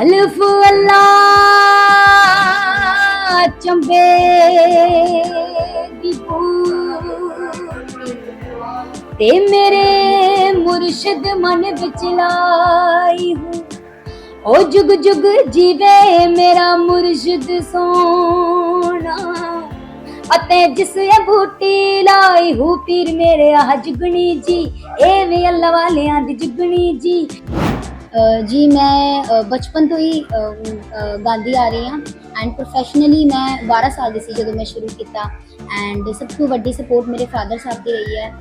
ਅਲਫ ਅੱਲਾ, ਚੰਬੇ ਦੀ ਬੂਟੀ ਤੇ ਮੇਰੇ ਮੁਰਸ਼ਿਦ ਮਨ ਵਿੱਚ ਲਾਈ ਹੂੰ। ਓ ਜੁਗ ਜੁਗ ਜੀਵੇ ਮੇਰਾ ਮੁਰਸ਼ਿਦ ਸੋਣਾ ਅਤੇ ਜਿਸ ਇਹ ਬੂਟੀ ਲਾਈ ਹੂ, ਪੀਰ ਮੇਰੇ ਆਹ ਜੁਗਣੀ ਜੀ ਇਹ ਵੀ ਅੱਲਾ ਵਾਲਿਆਂ ਦੀ ਜੁਗਣੀ ਜੀ। ਜੀ ਮੈਂ ਬਚਪਨ ਤੋਂ ਹੀ ਗਾਉਂਦੀ ਆ ਰਹੀ ਹਾਂ ਐਂਡ ਪ੍ਰੋਫੈਸ਼ਨਲੀ ਮੈਂ 12 ਸਾਲ ਦੀ ਸੀ ਜਦੋਂ ਮੈਂ ਸ਼ੁਰੂ ਕੀਤਾ ਐਂਡ ਸਭ ਤੋਂ ਵੱਡੀ ਸਪੋਰਟ ਮੇਰੇ ਫਾਦਰ ਸਾਹਿਬ ਦੀ ਰਹੀ ਹੈ।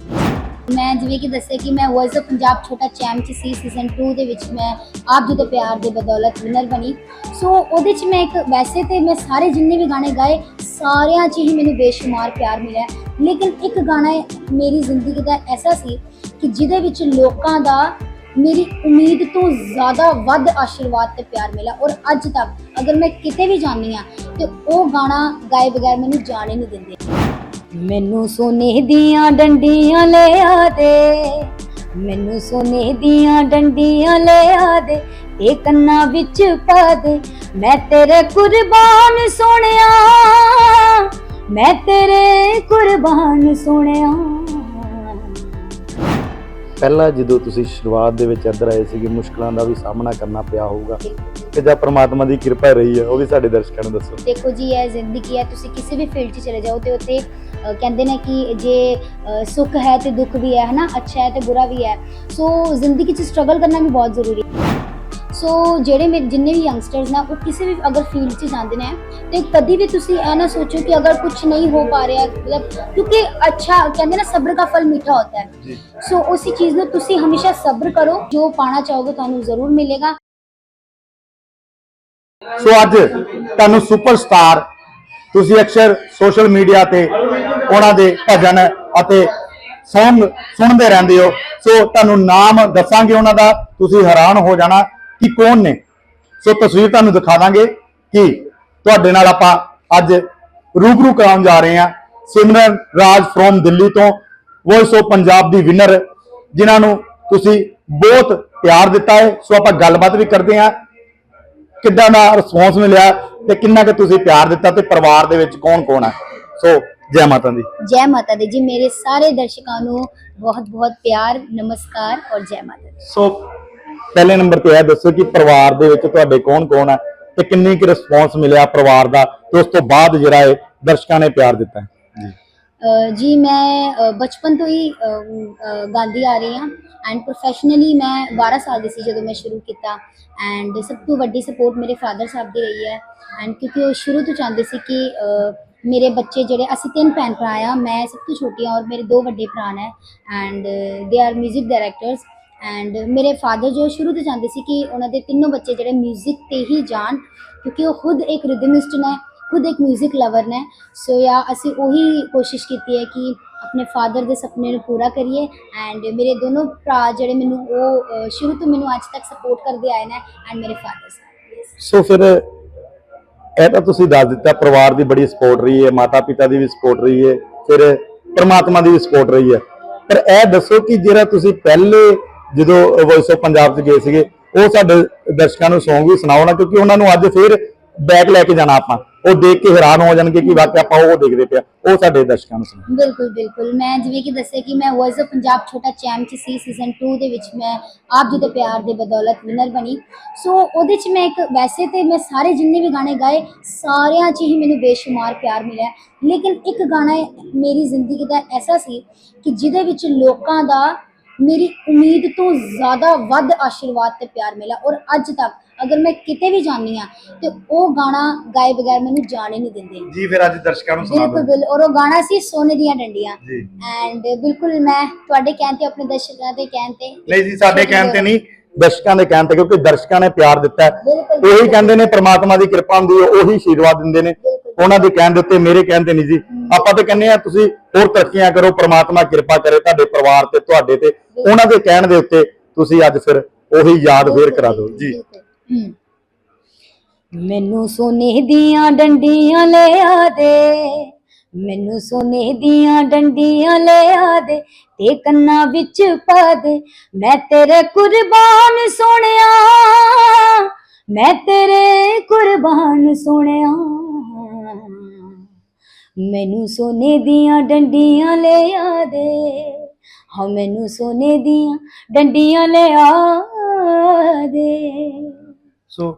ਮੈਂ ਜਿਵੇਂ ਕਿ ਦੱਸਿਆ ਕਿ ਮੈਂ ਵੌਇਸ ਆਫ ਪੰਜਾਬ ਛੋਟਾ ਚੈਂਪ ਚ ਸੀ ਸੀਜ਼ਨ 2 ਦੇ ਵਿੱਚ ਮੈਂ ਆਪ ਜੀ ਦੇ ਪਿਆਰ ਦੇ ਬਦੌਲਤ ਵਿਨਰ ਬਣੀ। ਸੋ ਉਹਦੇ ਚ ਮੈਂ ਇੱਕ, ਵੈਸੇ ਤੇ ਮੈਂ ਸਾਰੇ ਜਿੰਨੇ ਵੀ ਗਾਣੇ ਗਾਏ, ਸਾਰਿਆਂ 'ਚ ਹੀ ਮੈਨੂੰ ਬੇਸ਼ੁਮਾਰ ਪਿਆਰ ਮਿਲਿਆ। ਲੇਕਿਨ ਇੱਕ ਗਾਣਾ ਮੇਰੀ ਜ਼ਿੰਦਗੀ ਦਾ ਐਸਾ ਸੀ ਕਿ ਜਿਹਦੇ ਵਿੱਚ ਲੋਕਾਂ ਦਾ ਮੇਰੀ ਉਮੀਦ ਤੋਂ ਜ਼ਿਆਦਾ ਵੱਧ ਆਸ਼ੀਰਵਾਦ ਤੇ ਪਿਆਰ ਮਿਲਿਆ ਔਰ ਅੱਜ ਤੱਕ ਅਗਰ ਮੈਂ ਕਿਤੇ ਵੀ ਜਾਂਦੀ ਆ ਤੇ ਉਹ ਗਾਣਾ ਗਾਏ ਬਗੈਰ ਮੈਨੂੰ ਜਾਣ ਹੀ ਨਹੀਂ ਦਿੰਦੇ। ਮੈਨੂੰ ਸੋਨੇ ਦੀਆਂ ਡੰਡੀਆਂ ਲਿਆ ਦੇ, ਮੈਨੂੰ ਸੋਨੇ ਦੀਆਂ ਡੰਡੀਆਂ ਲਿਆ ਦੇ ਤੇ ਕੰਨਾਂ ਵਿੱਚ ਪਾ ਦੇ। ਮੈਂ ਤੇਰੇ ਕੁਰਬਾਨ ਸੋਹਣਿਆ, ਮੈਂ ਤੇਰੇ ਕੁਰਬਾਨ ਸੋਹਣਿਆ। ਪਹਿਲਾਂ ਜਦੋਂ ਤੁਸੀਂ ਸ਼ੁਰੂਆਤ ਦੇ ਵਿੱਚ ਇੱਧਰ ਆਏ ਸੀਗੇ ਮੁਸ਼ਕਲਾਂ ਦਾ ਵੀ ਸਾਹਮਣਾ ਕਰਨਾ ਪਿਆ ਹੋਊਗਾ। ਤੇ ਜਾਂ ਪ੍ਰਮਾਤਮਾ ਦੀ ਕਿਰਪਾ ਰਹੀ ਹੈ ਉਹ ਵੀ ਸਾਡੇ ਦਰਸ਼ਕਾਂ ਨੂੰ ਦੱਸੋ। ਦੇਖੋ ਜੀ ਇਹ ਜ਼ਿੰਦਗੀ ਹੈ ਤੁਸੀਂ ਕਿਸੇ ਵੀ ਫੀਲਡ 'ਚ ਚਲੇ ਜਾਓ ਤੇ ਉੱਥੇ ਕਹਿੰਦੇ ਨੇ ਕਿ ਜੇ ਸੁੱਖ ਹੈ ਤੇ ਦੁੱਖ ਵੀ ਹੈ ਹਨਾ? ਅੱਛਾ ਹੈ ਤੇ ਬੁਰਾ ਵੀ ਹੈ। ਸੋ ਜ਼ਿੰਦਗੀ 'ਚ ਸਟਰਗਲ ਕਰਨਾ ਵੀ ਬਹੁਤ ਜ਼ਰੂਰੀ ਹੈ। ਸੋ ਜਿਹੜੇ ਮੇਰੇ ਜਿੰਨੇ ਵੀ ਯੰਗਸਟਰਸ ਨੇ ਉਹ ਕਿਸੇ ਵੀ ਅਗਰ ਫੀਲਡ 'ਚ ਜਾਂਦੇ ਨੇ ਤੇ ਕਦੀ ਵੀ ਤੁਸੀਂ ਇਹ ਨਾ ਸੋਚੋ ਕਿ ਅਗਰ ਕੁਝ ਨਹੀਂ ਹੋ ਪਾ ਰਿਹਾ ਮਤਲਬ ਕਿਉਂਕਿ ਅੱਛਾ ਕਹਿੰਦੇ ਨਾ ਸਬਰ ਦਾ ਫਲ ਮਿੱਠਾ ਹੁੰਦਾ ਹੈ। ਸੋ ਉਸੇ ਚੀਜ਼ ਨੂੰ ਤੁਸੀਂ ਹਮੇਸ਼ਾ ਸਬਰ ਕਰੋ ਜੋ ਪਾਣਾ ਚਾਹੋਗੇ ਤੁਹਾਨੂੰ ਜ਼ਰੂਰ ਮਿਲੇਗਾ। ਸੋ ਅੱਜ ਤੁਹਾਨੂੰ ਸੁਪਰਸਟਾਰ ਤੁਸੀਂ ਅਕਸਰ ਸੋਸ਼ਲ ਮੀਡੀਆ ਤੇ ਉਹਨਾਂ ਦੇ ਭਜਨ ਅਤੇ Song ਸੁਣਦੇ ਰਹਿੰਦੇ ਹੋ। ਸੋ ਤੁਹਾਨੂੰ ਨਾਮ ਦੱਸਾਂਗੇ ਉਹਨਾਂ ਦਾ ਤੁਸੀਂ ਹੈਰਾਨ ਹੋ ਜਾਣਾ। ਕਿ ਕੌਣ ਨੇ? ਸੋ ਤਸਵੀਰ ਤੁਹਾਨੂੰ ਦਿਖਾ ਦਾਂਗੇ ਕਿ ਤੁਹਾਡੇ ਨਾਲ ਆਪਾਂ ਅੱਜ ਰੂਬਰੂ ਕਰਾਉਣ ਜਾ ਰਹੇ ਹਾਂ। ਸਿਮਰਨ ਰਾਜ ਫਰੋਮ ਦਿੱਲੀ ਤੋਂ ਵੌਇਸ ਆਫ ਪੰਜਾਬ ਦੀ ਵਿਨਰ ਜਿਨ੍ਹਾਂ ਨੂੰ ਤੁਸੀਂ ਬਹੁਤ ਪਿਆਰ ਦਿੱਤਾ ਹੈ। ਸੋ ਆਪਾਂ ਗੱਲਬਾਤ ਵੀ ਕਰਦੇ ਹਾਂ। ਕਿੱਦਾਂ ਦਾ ਰਿਸਪੌਂਸ ਮਿਲਿਆ ਤੇ ਕਿੰਨਾ ਕੁ ਤੁਸੀਂ ਪਿਆਰ ਦਿੱਤਾ ਤੇ ਪਰਿਵਾਰ ਦੇ ਵਿੱਚ ਕੌਣ ਕੌਣ ਹੈ ਸੋ ਜੈ ਮਾਤਾ ਦੀ। ਜੈ ਮਾਤਾ ਦੀ ਜੀ ਮੇਰੇ ਸਾਰੇ ਦਰਸ਼ਕਾਂ ਨੂੰ ਬਹੁਤ ਬਹੁਤ ਪਿਆਰ ਨਮਸਕਾਰ ਔਰ ਜੈ ਮਾਤਾ ਦੀ। ਸੋ ਪਹਿਲੇ ਨੰਬਰ ਤੇ ਇਹ ਦੱਸੋ ਕਿ ਪਰਿਵਾਰ ਦੇ ਵਿੱਚ ਤੁਹਾਡੇ ਕੌਣ ਕੌਣ ਹੈ ਤੇ ਕਿੰਨੀ ਕੁ ਰਿਸਪੌਂਸ ਮਿਲਿਆ ਪਰਿਵਾਰ ਦਾ ਤੇ ਉਸ ਤੋਂ ਬਾਅਦ ਜਿਹੜਾ ਹੈ ਦਰਸ਼ਕਾਂ ਨੇ ਪਿਆਰ ਦਿੱਤਾ? ਹੈ ਜੀ ਮੈਂ ਅ, ਬਚਪਨ ਤੋਂ ਹੀ ਅ, ਅ, ਗਾਉਂਦੀ ਆ ਰਹੀ ਹਾਂ ਐਂਡ ਪ੍ਰੋਫੈਸ਼ਨਲੀ ਮੈਂ 12 ਸਾਲ ਦੀ ਸੀ ਜਦੋਂ ਮੈਂ ਸ਼ੁਰੂ ਕੀਤਾ ਐਂਡ ਸਭ ਤੋਂ ਵੱਡੀ ਸਪੋਰਟ ਮੇਰੇ ਫਾਦਰ ਸਾਹਿਬ ਦੀ ਰਹੀ ਹੈ ਐਂਡ ਕਿਉਂਕਿ ਉਹ ਸ਼ੁਰੂ ਤੋਂ ਚਾਹੁੰਦੇ ਸੀ ਕਿ ਅ, ਮੇਰੇ ਬੱਚੇ ਜਿਹੜੇ ਅਸੀਂ ਤਿੰਨ ਭੈਣ ਭਰਾ ਆ ਮੈਂ ਸਭ ਤੋਂ ਛੋਟੀ ਹਾਂ ਔਰ ਮੇਰੇ ਦੋ ਵੱਡੇ ਭਰਾ ਨੇ and they are 뮤직 directors and ਮੇਰੇ ਫਾਦਰ ਜੋ ਸ਼ੁਰੂ ਤੋਂ ਚਾਹੁੰਦੇ ਸੀ ਕਿ ਉਹਨਾਂ ਦੇ ਤਿੰਨੋਂ ਬੱਚੇ ਜਿਹੜੇ 뮤직 ਤੇ ਹੀ ਜਾਣ ਕਿਉਂਕਿ ਉਹ ਖੁਦ ਇੱਕ ਰਿਦਮਿਸਟ ਨੇ ਖੁਦ ਇੱਕ 뮤직 ਲਵਰ ਨੇ ਸੋ ਯਾ ਅਸੀਂ ਉਹੀ ਕੋਸ਼ਿਸ਼ ਕੀਤੀ ਹੈ ਕਿ ਆਪਣੇ ਫਾਦਰ ਦੇ ਸੁਪਨੇ ਨੂੰ ਪੂਰਾ ਕਰੀਏ ਐਂਡ ਮੇਰੇ ਦੋਨੋਂ ਭਰਾ ਜਿਹੜੇ ਮੈਨੂੰ ਉਹ ਅ, ਸ਼ੁਰੂ ਤੋਂ ਮੈਨੂੰ ਅੱਜ ਤੱਕ ਸਪੋਰਟ ਕਰਦੇ ਆਏ ਨੇ ਐਂਡ ਮੇਰੇ ਫਾਦਰ ਸਾਹਿਬ ਸੋ ਫਿਰ ਇਹ ਤਾਂ ਤੁਸੀਂ ਦੱਸ ਦਿੱਤਾ ਪਰਿਵਾਰ ਦੀ ਬੜੀ ਸਪੋਰਟ ਰਹੀ ਹੈ ਮਾਤਾ ਪਿਤਾ ਦੀ ਵੀ ਸਪੋਰਟ ਰਹੀ ਹੈ ਫਿਰ ਪ੍ਰਮਾਤਮਾ ਦੀ ਵੀ ਸਪੋਰਟ ਰਹੀ ਹੈ ਪਰ ਇਹ ਦੱਸੋ ਕਿ ਜਿਹੜਾ ਤੁਸੀਂ ਪਹਿਲੇ ਜਦੋਂ ਵੌਇਸ ਆਫ ਪੰਜਾਬ 'ਚ ਗਏ ਸੀਗੇ, ਉਹ ਸਾਡੇ ਦਰਸ਼ਕਾਂ ਨੂੰ Song ਵੀ ਸੁਣਾਓ ਨਾ, ਕਿਉਂਕਿ ਉਹਨਾਂ ਨੂੰ ਅੱਜ ਫਿਰ ਬੈਕ ਲੈ ਕੇ ਜਾਣਾ ਆਪਾਂ। ਉਹ ਦੇਖ ਕੇ ਹੈਰਾਨ ਹੋ ਜਾਣਗੇ ਕਿ ਵਾਕਿਆ ਆਪਾਂ ਉਹ ਦੇਖਦੇ ਪਿਆ। ਉਹ ਸਾਡੇ ਦਰਸ਼ਕਾਂ ਨੂੰ ਸੁਣਾਓ। ਬਿਲਕੁਲ ਬਿਲਕੁਲ। ਮੈਂ ਜਿਵੇਂ ਕਿ ਦੱਸਿਆ ਕਿ ਮੈਂ ਵੌਇਸ ਆਫ ਪੰਜਾਬ ਛੋਟਾ ਚੈਂਪ ਚ ਸੀ ਸੀਜ਼ਨ 2 ਦੇ ਵਿੱਚ ਮੈਂ ਆਪ ਜੀ ਦੇ ਪਿਆਰ ਦੇ ਬਦੌਲਤ ਵਿਨਰ ਬਣੀ। ਸੋ ਉਹਦੇ ਚ ਮੈਂ ਇੱਕ, ਵੈਸੇ ਤੇ ਮੈਂ ਸਾਰੇ ਜਿੰਨੇ ਵੀ ਗਾਣੇ ਗਾਏ, ਸਾਰਿਆਂ 'ਚ ਹੀ ਮੈਨੂੰ ਬੇਸ਼ੁਮਾਰ ਪਿਆਰ ਮਿਲਿਆ। ਲੇਕਿਨ ਇੱਕ ਗਾਣਾ ਮੇਰੀ ਜ਼ਿੰਦਗੀ ਦਾ ਐਸਾ ਸੀ ਕਿ ਜਿਹਦੇ ਵਿੱਚ ਲੋਕਾਂ ਦਾ ਮੇਰੀ ਉਮੀਦ ਤੋਂ ਜ਼ਿਆਦਾ ਵੱਧ ਆਸ਼ੀਰਵਾਦ ਤੇ ਪਿਆਰ ਮਿਲਿਆ ਔਰ ਅੱਜ ਤੱਕ ਅਗਰ ਮੈਂ ਕਿਤੇ ਵੀ ਜਾਂਦੀ ਆ ਤੇ ਉਹ ਗਾਣਾ ਗਾਏ ਬਗੈਰ ਮੈਨੂੰ ਜਾਣ ਹੀ ਨਹੀਂ ਦਿੰਦੇ। ਜੀ ਫਿਰ ਅੱਜ ਦਰਸ਼ਕਾਂ ਨੂੰ ਸੁਣਾ ਬਿਲਕੁਲ ਔਰ ਉਹ ਗਾਣਾ ਸੀ ਸੋਨੇ ਦੀਆਂ ਡੰਡੀਆਂ। ਜੀ। ਐਂਡ ਬਿਲਕੁਲ ਮੈਂ ਤੁਹਾਡੇ ਕਹਿਣ ਤੇ ਆਪਣੇ ਦਰਸ਼ਕਾਂ ਦੇ ਕਹਿਣ ਤੇ ਨਹੀਂ ਜੀ ਸਾਡੇ ਕਹਿਣ ਤੇ ਨਹੀਂ ਦਰਸ਼ਕਾਂ ਦੇ ਕਹਿਣ ਤੇ ਕਿਉਂਕਿ ਦਰਸ਼ਕਾਂ ਨੇ ਪਿਆਰ ਦਿੱਤਾ ਉਹੀ ਕਹਿੰਦੇ ਨੇ ਪ੍ਰਮਾਤਮਾ ਦੀ ਕਿਰਪਾ ਹੁੰਦੀ ਹੈ ਉਹੀ ਆਸ਼ੀਰਵਾਦ ਦਿੰਦੇ ਨੇ। ਉਹਨਾਂ ਦੇ ਕਹਿਣ ਦੇ ਉੱਤੇ ਮੇਰੇ ਕਹਿਣ ਤੇ ਨਹੀਂ ਜੀ। ਆਪਾਂ ਤੇ ਕਹਿੰਦੇ ਆ, ਤੁਸੀਂ ਹੋਰ ਤਰੱਕੀਆਂ ਕਰੋ, ਪ੍ਰਮਾਤਮਾ ਕਿਰਪਾ ਕਰੇ ਤੁਹਾਡੇ ਪਰਿਵਾਰ ਤੇ, ਤੁਹਾਡੇ ਤੇ, ਉਹਨਾਂ ਦੇ ਕਹਿਣ ਦੇ ਉੱਤੇ ਤੁਸੀਂ ਅੱਜ ਫਿਰ ਉਹੀ ਯਾਦ ਫੇਰ ਕਰਾ ਦਿਓ। ਜੀ। ਮੈਨੂੰ ਸੋਨੇ ਦੀਆਂ ਡੰਡੀਆਂ ਲਿਆ ਦੇ, ਮੈਨੂੰ ਸੋਨੇ ਦੀਆਂ ਡੰਡੀਆਂ ਲਿਆ ਦੇ, ਤੇ ਕੰਨਾਂ ਵਿੱਚ ਪਾ ਦੇ। ਮੈਂ ਤੇਰੇ ਕੁਰਬਾਨ ਸੋਹਣਿਆ, ਮੈਂ ਤੇਰੇ ਕੁਰਬਾਨ ਸੋਹਣਿਆ। ਮੈਨੂੰ ਸੋਨੇ ਦੀਆਂ ਡੰਡੀਆਂ ਲੈ ਆ ਦੇ। ਹਾਂ ਮੈਨੂੰ ਸੋਨੇ ਦੀਆਂ ਡੰਡੀਆਂ ਲੈ ਆ ਦੇ। ਸੋ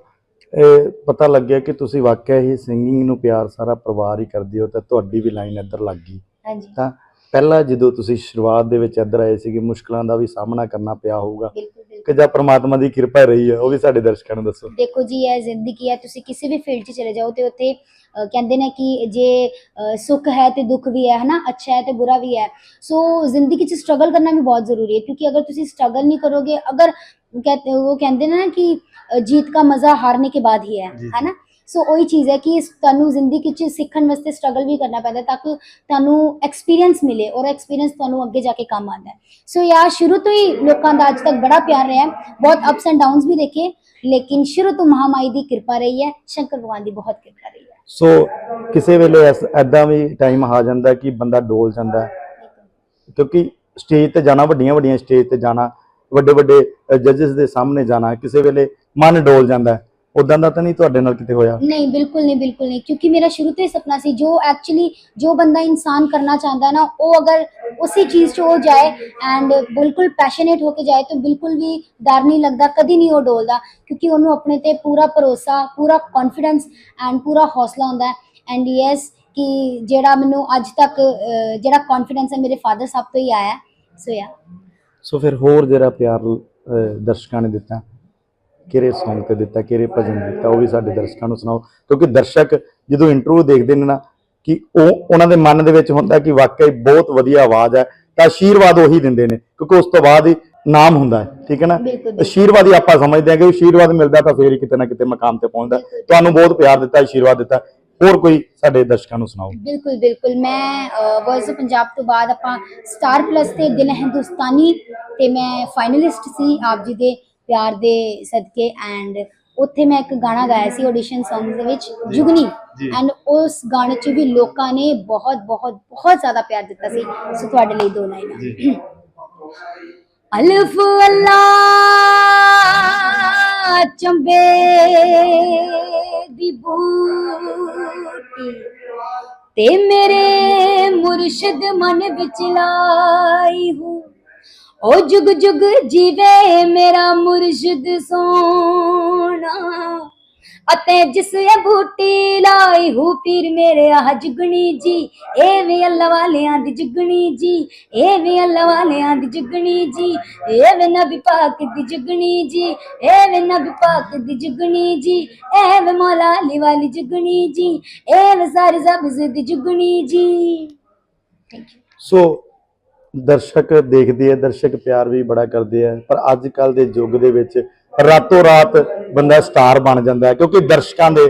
ਇਹ ਪਤਾ ਲੱਗਿਆ ਕਿ ਤੁਸੀਂ ਵਾਕਿਆ ਹੀ ਸਿੰਗਿੰਗ ਨੂੰ ਪਿਆਰ ਸਾਰਾ ਪਰਿਵਾਰ ਹੀ ਕਰਦੇ ਹੋ ਤਾਂ ਤੁਹਾਡੀ ਵੀ ਲਾਈਨ ਇੱਧਰ ਲੱਗ ਗਈ। ਹਾਂਜੀ। ਤਾਂ ਪਹਿਲਾਂ ਜਦੋਂ ਤੁਸੀਂ ਸ਼ੁਰੂਆਤ ਦੇ ਵਿੱਚ ਇੱਧਰ ਆਏ ਸੀਗੇ ਮੁਸ਼ਕਲਾਂ ਦਾ ਵੀ ਸਾਹਮਣਾ ਕਰਨਾ ਪਿਆ ਹੋਊਗਾ ਬਿਲਕੁਲ ਬਿਲਕੁਲ ਕਿ ਜਾਂ ਪ੍ਰਮਾਤਮਾ ਦੀ ਕਿਰਪਾ ਰਹੀ ਹੈ ਉਹ ਵੀ ਸਾਡੇ ਦਰਸ਼ਕਾਂ ਨੂੰ ਦੱਸੋ ਦੇਖੋ ਜੀ ਇਹ ਜ਼ਿੰਦਗੀ ਹੈ ਤੁਸੀਂ ਕਿਸੇ ਵੀ ਫੀਲਡ 'ਚ ਚਲੇ ਜਾਓ ਤੇ ਉੱਥੇ ਅਹ, ਕਹਿੰਦੇ ਨੇ ਕਿ ਜੇ ਅਹ, ਸੁੱਖ ਹੈ ਤੇ ਦੁੱਖ ਵੀ ਹੈ ਹਨਾ ਅੱਛਾ ਹੈ ਤੇ ਬੁਰਾ ਵੀ ਹੈ ਸੋ ਜ਼ਿੰਦਗੀ 'ਚ ਸਟਰਗਲ ਕਰਨਾ ਵੀ ਬਹੁਤ ਜ਼ਰੂਰੀ ਹੈ ਕਿਉਂਕਿ ਅਗਰ ਤੁਸੀਂ ਸਟਰਗਲ ਨਹੀਂ ਕਰੋਗੇ ਅਗਰ कहते ਉਹ ਕਹਿੰਦੇ ਨੇ ਨਾ ਕਿ ਅਹ, ਜੀਤ ਦਾ ਮਜ਼ਾ ਹਾਰਨੇ ਕੇ ਬਾਅਦ ਹੀ ਹੈ ਜੀ। ਹਨਾ ਸੋ ਉਹੀ ਚੀਜ਼ ਹੈ ਕਿ ਤੁਹਾਨੂੰ ਜ਼ਿੰਦਗੀ 'ਚ ਸਿੱਖਣ ਵਾਸਤੇ ਸਟਰਗਲ ਵੀ ਕਰਨਾ ਪੈਂਦਾ ਤਾਂ ਕਿ ਤੁਹਾਨੂੰ ਐਕਸਪੀਰੀਅੰਸ ਮਿਲੇ ਔਰ ਐਕਸਪੀਰੀਅੰਸ ਤੁਹਾਨੂੰ ਅੱਗੇ ਜਾ ਕੇ ਕੰਮ ਆਉਂਦਾ ਸੋ ਯਾਰ, ਸ਼ੁਰੂ ਤੋਂ ਹੀ ਲੋਕਾਂ ਦਾ ਅੱਜ ਤੱਕ ਬੜਾ ਪਿਆਰ ਰਿਹਾ ਬਹੁਤ ਅਪਸ ਐਂਡ ਡਾਊਨਸ ਵੀ ਦੇਖੇ, ਲੇਕਿਨ ਸ਼ੁਰੂ ਤੋਂ ਮਹਾਮਾਈ ਦੀ ਕਿਰਪਾ ਰਹੀ ਹੈ, ਸ਼ੰਕਰ ਭਗਵਾਨ ਦੀ ਬਹੁਤ ਕਿਰਪਾ ਰਹੀ ਹੈ। ਸੋ ਕਿਸੇ ਵੇਲੇ ਐਦਾਂ ਵੀ ਟਾਈਮ ਆ ਜਾਂਦਾ ਕਿ ਬੰਦਾ ਡੋਲ ਜਾਂਦਾ ਕਿਉਂਕਿ ਸਟੇਜ ਤੇ ਜਾਣਾ, ਵੱਡੀਆਂ ਵੱਡੀਆਂ ਸਟੇਜ ਤੇ ਜਾਣਾ, ਵੱਡੇ ਵੱਡੇ ਜੱਜਸ ਦੇ ਸਾਹਮਣੇ ਜਾਣਾ, ਕਿਸੇ ਵੇਲੇ ਮਨ ਡੋਲ ਜਾਂਦਾ ਉਦਾਂ ਦਾ ਤਾਂ ਨਹੀਂ ਤੁਹਾਡੇ ਨਾਲ ਕਿਤੇ ਹੋਇਆ? ਨਹੀਂ ਬਿਲਕੁਲ ਨਹੀਂ ਬਿਲਕੁਲ ਨਹੀਂ। ਕਿਉਂਕਿ ਮੇਰਾ ਸ਼ੁਰੂ ਤੋਂ ਹੀ ਸੁਪਨਾ ਸੀ ਜੋ ਐਕਚੁਅਲੀ ਜੋ ਬੰਦਾ ਇਨਸਾਨ ਕਰਨਾ ਚਾਹੁੰਦਾ ਹੈ ਨਾ ਉਹ ਅਗਰ ਉਸੇ ਚੀਜ਼ 'ਚ ਹੋ ਜਾਏ ਐਂਡ ਬਿਲਕੁਲ ਪੈਸ਼ਨੇਟ ਹੋ ਕੇ ਜਾਏ ਤਾਂ ਬਿਲਕੁਲ ਵੀ ਡਰ ਨਹੀਂ ਲੱਗਦਾ ਕਦੀ ਨਹੀਂ ਉਹ ਡੋਲਦਾ। ਕਿਉਂਕਿ ਉਹਨੂੰ ਆਪਣੇ ਤੇ ਪੂਰਾ ਭਰੋਸਾ ਪੂਰਾ ਕੌਨਫੀਡੈਂਸ ਐਂਡ ਪੂਰਾ ਹੌਸਲਾ ਹੁੰਦਾ ਐਂਡ ਯੈਸ ਕਿ ਜਿਹੜਾ ਮੈਨੂੰ ਅੱਜ ਤੱਕ ਅਹ, ਜਿਹੜਾ ਕੌਨਫੀਡੈਂਸ ਹੈ ਮੇਰੇ ਫਾਦਰ ਸਾਹਿਬ ਤੋਂ ਹੀ ਆਇਆ ਸੋ ਯਾ ਸੋ ਫਿਰ ਹੋਰ ਜਿਹੜਾ ਪਿਆਰ ਅਹ, ਦਰਸ਼ਕਾਂ ਨੇ ਦਿੱਤਾ ਕਿਹੜੇ Song ਤੇ ਦਿੱਤਾ ਕਿਹੜੇ ਭਜਨ ਦਿੱਤਾ ਉਹ ਵੀ ਸਾਡੇ ਦਰਸ਼ਕਾਂ ਨੂੰ ਸੁਣਾਓ। ਕਿਉਂਕਿ ਦਰਸ਼ਕ ਜਦੋਂ ਇੰਟਰਵਿਊ ਦੇਖਦੇ ਨੇ ਨਾ ਕਿ ਉਹ ਉਹਨਾਂ ਦੇ ਮਨ ਦੇ ਵਿੱਚ ਹੁੰਦਾ ਕਿ ਵਾਕਈ ਬਹੁਤ ਵਧੀਆ ਆਵਾਜ਼ ਹੈ ਤਾਂ ਆਸ਼ੀਰਵਾਦ ਉਹੀ ਦਿੰਦੇ ਨੇ ਕਿਉਂਕਿ ਉਸ ਤੋਂ ਬਾਅਦ ਹੀ ਨਾਮ ਹੁੰਦਾ ਹੈ ਠੀਕ ਹੈ ਨਾ। ਆਸ਼ੀਰਵਾਦ ਹੀ ਆਪਾਂ ਸਮਝਦੇ ਹਾਂ ਕਿ ਆਸ਼ੀਰਵਾਦ ਮਿਲਦਾ ਤਾਂ ਫੇਰ ਹੀ ਕਿਤੇ ਨਾ ਕਿਤੇ ਮਕਾਮ ਤੇ ਪਹੁੰਚਦਾ। ਤੁਹਾਨੂੰ ਬਹੁਤ ਪਿਆਰ ਦਿੱਤਾ ਆਸ਼ੀਰਵਾਦ ਦਿੱਤਾ ਹੋਰ ਕੋਈ ਸਾਡੇ ਦਰਸ਼ਕਾਂ ਨੂੰ ਸੁਣਾਓ? ਬਿਲਕੁਲ ਬਿਲਕੁਲ। ਮੈਂ ਵੌਇਸ ਆਫ ਪੰਜਾਬ ਤੋਂ ਬਾਅਦ ਆਪਾਂ ਸਟਾਰ ਪਲੱਸ ਤੇ ਦਿਲ ਹਿੰਦੁਸਤਾਨੀ ਤੇ ਮੈਂ ਫਾਈਨਲਿਸਟ ਸੀ ਆਪ ਜੀ ਦੇ। ਪਿਆਰ ਦੇ ਸਦਕੇ ਐਂਡ ਉੱਥੇ ਮੈਂ ਇੱਕ ਗਾਣਾ ਗਾਇਆ ਸੀ ਆਡੀਸ਼ਨ Songs ਦੇ ਵਿੱਚ ਜੁਗਨੀ। ਐਂਡ ਉਸ ਗਾਣੇ 'ਚ ਵੀ ਲੋਕਾਂ ਨੇ ਬਹੁਤ ਬਹੁਤ ਬਹੁਤ ਜ਼ਿਆਦਾ ਪਿਆਰ ਦਿੱਤਾ ਸੀ। ਸੋ ਤੁਹਾਡੇ ਲਈ ਦੋ ਲਾਈਨਾਂ। ਅਲਫ ਅੱਲਾ ਚੰਬੇ ਦੀ ਬੂਟੀ ਤੇ ਮੇਰੇ ਮੁਰਸ਼ਿਦ ਮਨ ਵਿੱਚ ਲਾਈ ਹੂੰ। ਓ ਜੁਗ ਜੁਗ ਜੀਵੇ ਮੇਰਾ ਮੁਰਸ਼ਿਦ ਸੋਨਾ ਅਤੇ ਜਿਸ ਇਹ ਬੂਟੀ ਲਾਈ ਹੂ ਪੀਰ ਮੇਰੇ ਆਹ ਜੁਗਣੀ ਜੀ ਏ ਵੇ ਅੱਲਾ ਵਾਲਿਆਂ ਦੀ ਜੁਗਣੀ ਜੀ ਏ ਵੇ ਅੱਲਾ ਵਾਲਿਆਂ ਦੀ ਜੁਗਣੀ ਜੀ ਏ ਵੇ ਨਬੀ ਪਾਕ ਦੀ ਜੁਗਣੀ ਜੀ ਏ ਵੇ ਨਬੀ ਪਾਕ ਦੀ ਜੁਗਣੀ ਜੀ ਏ ਵੇ ਮੌਲਾ ਅਲੀ ਵਾਲੀ ਜੁਗਣੀ ਜੀ ਏ ਵੇ ਸਾਰੀ ਜ਼ਬਜ਼ ਦੀ ਜੁਗਣੀ ਜੀ। ਥੈਂਕ ਯੂ ਸੋ ਦਰਸ਼ਕ ਦੇਖਦੇ ਆ, ਦਰਸ਼ਕ ਪਿਆਰ ਵੀ ਬੜਾ ਕਰਦੇ ਆ। ਪਰ ਅੱਜ ਕੱਲ ਦੇ ਯੁੱਗ ਦੇ ਵਿੱਚ ਰਾਤੋਂ ਰਾਤ ਬੰਦਾ ਸਟਾਰ ਬਣ ਜਾਂਦਾ ਹੈ, ਕਿਉਂਕਿ ਦਰਸ਼ਕਾਂ ਦੇ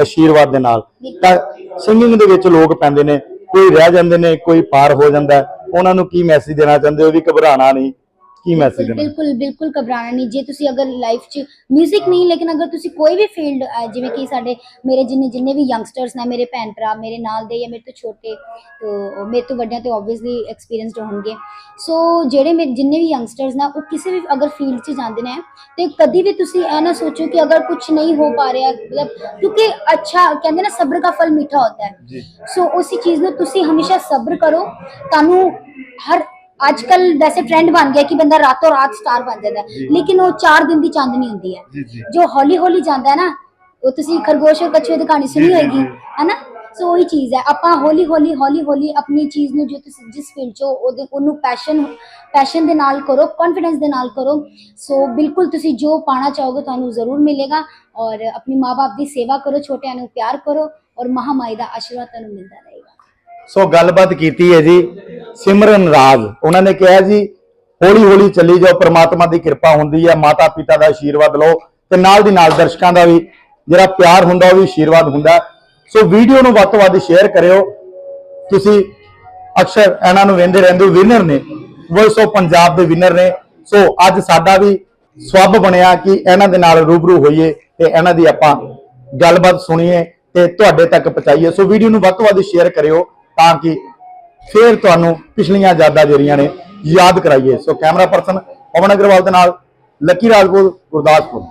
ਆਸ਼ੀਰਵਾਦ ਦੇ ਨਾਲ। ਤਾਂ ਸਿੰਗਿੰਗ ਦੇ ਵਿੱਚ ਲੋਕ ਪੈਂਦੇ ਨੇ, ਕੋਈ ਰਹਿ ਜਾਂਦੇ ਨੇ, ਕੋਈ ਪਾਰ ਹੋ ਜਾਂਦਾ ਉਹਨਾਂ ਨੂੰ ਕੀ ਮੈਸੇਜ ਦੇਣਾ ਚਾਹੁੰਦੇ ਹੋ? ਵੀ ਘਬਰਾਣਾ ਨਹੀਂ। ਕੀ ਮੈਸੇਜ ਦੇਣਾ? ਬਿਲਕੁਲ ਬਿਲਕੁਲ ਘਬਰਾਣਾ ਨਹੀਂ। ਜੇ ਤੁਸੀਂ ਅਗਰ ਲਾਈਫ 'ਚ 뮤직 ਨਹੀਂ ਲੇਕਿਨ ਅਗਰ ਤੁਸੀਂ ਕੋਈ ਵੀ ਫੀਲਡ ਜਿਵੇਂ ਕਿ ਸਾਡੇ ਮੇਰੇ ਜਿੰਨੇ ਜਿੰਨੇ ਵੀ ਯੰਗਸਟਰਸ ਨੇ ਮੇਰੇ ਭੈਣ ਭਰਾ ਮੇਰੇ ਨਾਲ ਦੇ ਜਾਂ ਮੇਰੇ ਤੋਂ ਛੋਟੇ ਤੋ ਮੇਰੇ ਤੋਂ ਵੱਡਿਆਂ ਤੇ ਆਬਵੀਅਸਲੀ ਐਕਸਪੀਰੀਅੰਸਡ ਹੋਣਗੇ। ਸੋ ਜਿਹੜੇ ਮੇਰੇ ਜਿੰਨੇ ਵੀ ਯੰਗਸਟਰਸ ਨਾ ਉਹ ਕਿਸੇ ਵੀ ਅਗਰ ਫੀਲਡ 'ਚ ਜਾਂਦੇ ਨੇ ਤੇ ਕਦੀ ਵੀ ਤੁਸੀਂ ਇਹ ਨਾ ਸੋਚੋ ਕਿ ਅਗਰ ਕੁਝ ਨਹੀਂ ਹੋ ਪਾ ਰਿਹਾ ਮਤਲਬ ਕਿਉਂਕਿ ਅੱਛਾ ਕਹਿੰਦੇ ਨਾ ਸਬਰ ਦਾ ਫਲ ਮਿੱਠਾ ਹੁੰਦਾ ਹੈ। ਸੋ ਉਸੇ ਚੀਜ਼ ਨੂੰ ਤੁਸੀਂ ਹਮੇਸ਼ਾ ਸਬਰ ਕਰੋ। ਤੁਹਾਨੂੰ ਹਰ ਅੱਜ ਕੱਲ ਵੈਸੇ ਟ੍ਰੈਂਡ ਬਣ ਗਿਆ ਕਿ ਬੰਦਾ ਰਾਤੋਂ ਰਾਤ ਸਟਾਰ ਬਣ ਜਾਂਦਾ ਹੈ ਜੀ। ਲੇਕਿਨ ਉਹ 4 ਦਿਨ ਦੀ ਚਾਂਦਨੀ ਹੁੰਦੀ ਹੈ ਜੀ ਜੀ ਜੋ ਹੌਲੀ ਹੌਲੀ ਜਾਂਦਾ ਹੈ ਨਾ ਉਹ ਤੁਸੀਂ ਖਰਗੋਸ਼ ਔਰ ਕਛੂਏ ਦੀ ਕਹਾਣੀ ਸੁਣੀ ਹੋਏਗੀ। ਹੈਨਾ ਸੋ ਉਹੀ ਚੀਜ਼ ਹੈ ਆਪਾਂ ਹੌਲੀ ਹੌਲੀ ਹੌਲੀ ਹੌਲੀ ਆਪਣੀ ਚੀਜ਼ ਨੂੰ ਜੋ ਤੁਸੀਂ ਜਿਸ ਫੀਲਡ 'ਚ ਉਹਦੇ ਉਹਨੂੰ ਪੈਸ਼ਨ ਪੈਸ਼ਨ ਦੇ ਨਾਲ ਕਰੋ ਕੌਨਫੀਡੈਂਸ ਦੇ ਨਾਲ ਕਰੋ ਸੋ ਬਿਲਕੁਲ ਤੁਸੀਂ ਜੋ ਪਾਣਾ ਚਾਹੋਗੇ ਤੁਹਾਨੂੰ ਜ਼ਰੂਰ ਮਿਲੇਗਾ ਔਰ ਆਪਣੀ ਮਾਪੇ ਦੀ ਸੇਵਾ ਕਰੋ ਛੋਟਿਆਂ ਨੂੰ ਪਿਆਰ ਕਰੋ ਔਰ ਮਹਾਮਾਈ ਦਾ ਆਸ਼ੀਰਵਾਦ ਤੁਹਾਨੂੰ ਮਿਲਦਾ ਰਹੇਗਾ ਸੋ ਗੱਲਬਾਤ ਕੀਤੀ ਹੈ ਜੀ ਸਿਮਰਨ ਰਾਜ। ਉਹਨਾਂ ਨੇ ਕਿਹਾ ਜੀ, ਹੌਲੀ ਹੌਲੀ ਚੱਲੀ ਜਾਓ, ਪ੍ਰਮਾਤਮਾ ਦੀ ਕਿਰਪਾ ਹੁੰਦੀ ਹੈ ਮਾਤਾ ਪਿਤਾ ਦਾ ਆਸ਼ੀਰਵਾਦ ਲਓ ਤੇ ਨਾਲ ਦੀ ਨਾਲ ਦਰਸ਼ਕਾਂ ਦਾ ਵੀ ਜਿਹੜਾ ਪਿਆਰ ਹੁੰਦਾ, ਉਹ ਵੀ ਆਸ਼ੀਰਵਾਦ ਹੁੰਦਾ। ਸੋ ਵੀਡੀਓ ਨੂੰ ਵੱਧ ਤੋਂ ਵੱਧ ਸ਼ੇਅਰ ਕਰਿਓ। ਤੁਸੀਂ ਅਕਸਰ ਇਹਨਾਂ ਨੂੰ ਵੇਂਦੇ ਰਹਿੰਦੇ ਵਿਨਰ ਨੇ। ਵੌਇਸ ਆਫ ਪੰਜਾਬ ਦੇ ਵਿਨਰ ਨੇ। ਸੋ ਅੱਜ ਸਾਡਾ ਵੀ ਸਵੱਬ ਬਣਿਆ ਕਿ ਇਹਨਾਂ ਦੇ ਨਾਲ ਰੂਬਰੂ ਹੋਈਏ ਤੇ ਇਹਨਾਂ ਦੀ ਆਪਾਂ ਗੱਲਬਾਤ ਸੁਣੀਏ ਤੇ ਤੁਹਾਡੇ ਤੱਕ ਪਹੁੰਚਾਈਏ। ਸੋ ਵੀਡੀਓ ਨੂੰ ਵੱਧ ਤੋਂ ਵੱਧ ਸ਼ੇਅਰ ਕਰਿਓ ਤਾਂ ਕਿ ਫਿਰ ਤੁਹਾਨੂੰ ਪਿਛਲੀਆਂ ਯਾਦਾਂ ਜਿਹੜੀਆਂ ਨੇ ਯਾਦ ਕਰਾਈਏ। So camera person Pawan Agarwal ਦੇ ਨਾਲ ਲੱਕੀ ਰਾਜਪੂਤ, ਗੁਰਦਾਸਪੁਰ।